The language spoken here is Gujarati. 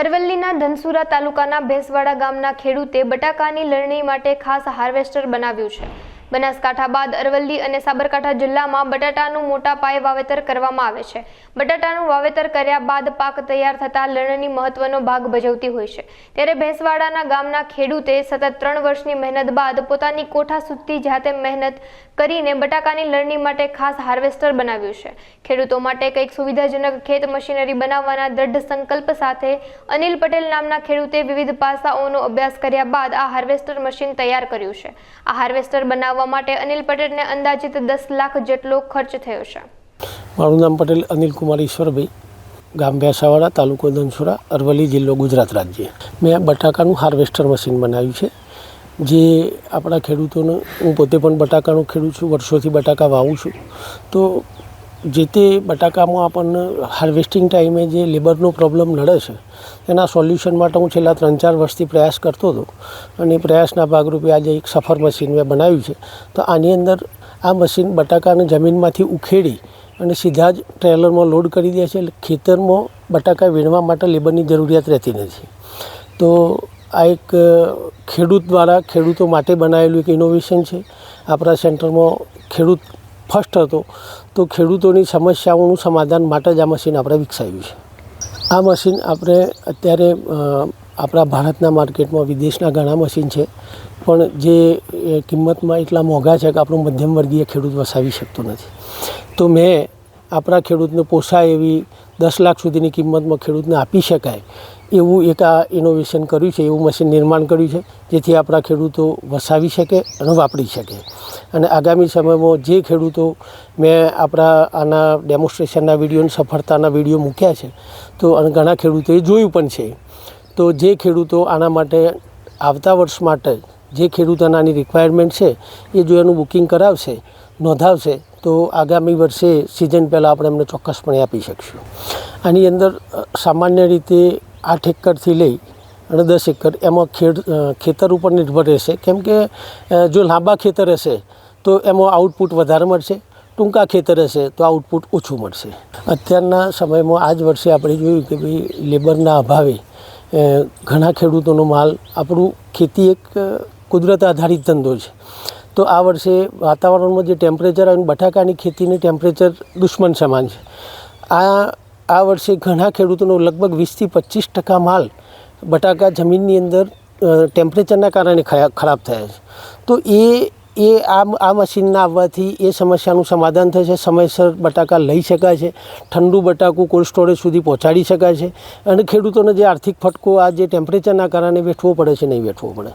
અરવલ્લીના ધનસુરા તાલુકાના ભેસવાડા ગામના ખેડૂતે બટાકાની લણણી માટે ખાસ હાર્વેસ્ટર બનાવ્યું છે. બનાસકાંઠા બાદ અરવલ્લી અને સાબરકાંઠા જિલ્લામાં બટાટાનું મોટા પાયે વાવેતર કરવામાં આવે છે. બટાટાનું વાવેતર કર્યા બાદ પાક તૈયાર થતાં લણણી મહત્વનો ભાગ ભજવતી હોય છે. ત્યારે ભેંસવાડાના ગામના ખેડૂતે સતત ત્રણ વર્ષની મહેનત બાદ પોતાની કોઠા સુધી જાતે મહેનત કરીને બટાકાની લણણી માટે ખાસ હાર્વેસ્ટર બનાવ્યું છે. ખેડૂતો માટે કંઈક સુવિધાજનક ખેત મશીનરી બનાવવાના દ્રઢ સંકલ્પ સાથે અનિલ પટેલ નામના ખેડૂતે વિવિધ પાસાઓનો અભ્યાસ કર્યા બાદ આ હાર્વેસ્ટર મશીન તૈયાર કર્યું છે. આ હાર્વેસ્ટર બનાવવા માટે અનિલ પટેલને અંદાજિત દસ લાખ જેટલો ખર્ચ થયો છે. મારું નામ પટેલ, અનિલ કુમાર ઈશ્વરભાઈ, ગામ ભેંસાવાડા, તાલુકો ધનસુરા અરવલ્લી જિલ્લો ગુજરાત રાજ્ય. મેં બટાકાનું હાર્વેસ્ટર મશીન બનાવ્યું છે, જે આપણા ખેડૂતોને, હું પોતે પણ બટાકાનો ખેડૂત છું, વર્ષોથી બટાકા વાવું છું. તો જે તે બટાકામાં આપણને હાર્વેસ્ટિંગ ટાઈમે જે લેબરનો પ્રોબ્લેમ નડે છે, એના સોલ્યુશન માટે હું છેલ્લા ત્રણ ચાર વર્ષથી પ્રયાસ કરતો હતો. અને પ્રયાસના ભાગરૂપે આજે એક સફર મશીન મેં બનાવ્યું છે. તો આની અંદર આ મશીન બટાકાને જમીનમાંથી ઉખેડી અને સીધા જ ટ્રેલરમાં લોડ કરી દે છે. એટલે ખેતરમાં બટાકા વીણવા માટે લેબરની જરૂરિયાત રહેતી નથી. તો આ એક ખેડૂત દ્વારા ખેડૂતો માટે બનાવેલું એક ઇનોવેશન છે. આપણા સેન્ટરમાં ખેડૂત ફર્સ્ટ હતો, તો ખેડૂતોની સમસ્યાઓનું સમાધાન માટે જ આ મશીન આપણે વિકસાવ્યું છે. આ મશીન આપણે અત્યારે આપણા ભારતના માર્કેટમાં વિદેશના ઘણા મશીન છે, પણ જે કિંમતમાં એટલા મોંઘા છે કે આપણું મધ્યમ વર્ગીય ખેડૂત વસાવી શકતો નથી. તો મેં આપણા ખેડૂતને પોસાય એવી દસ લાખ સુધીની કિંમતમાં ખેડૂતને આપી શકાય એવું એક આ ઇનોવેશન કર્યું છે, એવું મશીન નિર્માણ કર્યું છે, જેથી આપણા ખેડૂતો વસાવી શકે અને વાપરી શકે. અને આગામી સમયમાં જે ખેડૂતો મેં આપણા આના ડેમોન્સ્ટ્રેશનના વીડિયો સફળતાના વીડિયો મૂક્યા છે, તો અને ઘણા ખેડૂતોએ જોયું પણ છે. તો જે ખેડૂતો આના માટે આવતા વર્ષ માટે જે ખેડૂતોને આની રિક્વાયરમેન્ટ છે, એ જો એનું બુકિંગ કરાવશે, નોંધાવશે, તો આગામી વર્ષે સિઝન પહેલાં આપણે એમને ચોક્કસપણે આપી શકીશું. આની અંદર સામાન્ય રીતે આઠ એકરથી લઈ અને દસ એકર એમાં ખેડ ખેતર ઉપર નિર્ભર રહેશે. કેમ કે જો લાંબા ખેતર હશે, તો એમાં આઉટપુટ વધારે મળશે. ટૂંકા ખેતર હશે, તો આઉટપુટ ઓછું મળશે. અત્યારના સમયમાં આ જ વર્ષે આપણે જોયું કે ભાઈ લેબરના અભાવે ઘણા ખેડૂતોનો માલ, આપણું ખેતી એક કુદરત આધારિત ધંધો છે. તો આ વર્ષે વાતાવરણમાં જે ટેમ્પરેચર આવ્યું, બટાકાની ખેતીની ટેમ્પરેચર દુશ્મન સમાન છે. આ આ વર્ષે ઘણા ખેડૂતોનો લગભગ વીસથી પચીસ ટકા માલ બટાકા જમીનની અંદર ટેમ્પરેચરના કારણે ખરાબ થયા છે. તો એ એ આ આ મશીનના આવવાથી એ સમસ્યાનું સમાધાન થશે, સમયસર બટાકા લઈ શકાય છે, ઠંડુ બટાકું કોલ્ડ સ્ટોરેજ સુધી પહોંચાડી શકાય છે અને ખેડૂતોને જે આર્થિક ફટકો, આ જે ટેમ્પરેચરના કારણે વેઠવો પડે છે, નહીં વેઠવો પડે.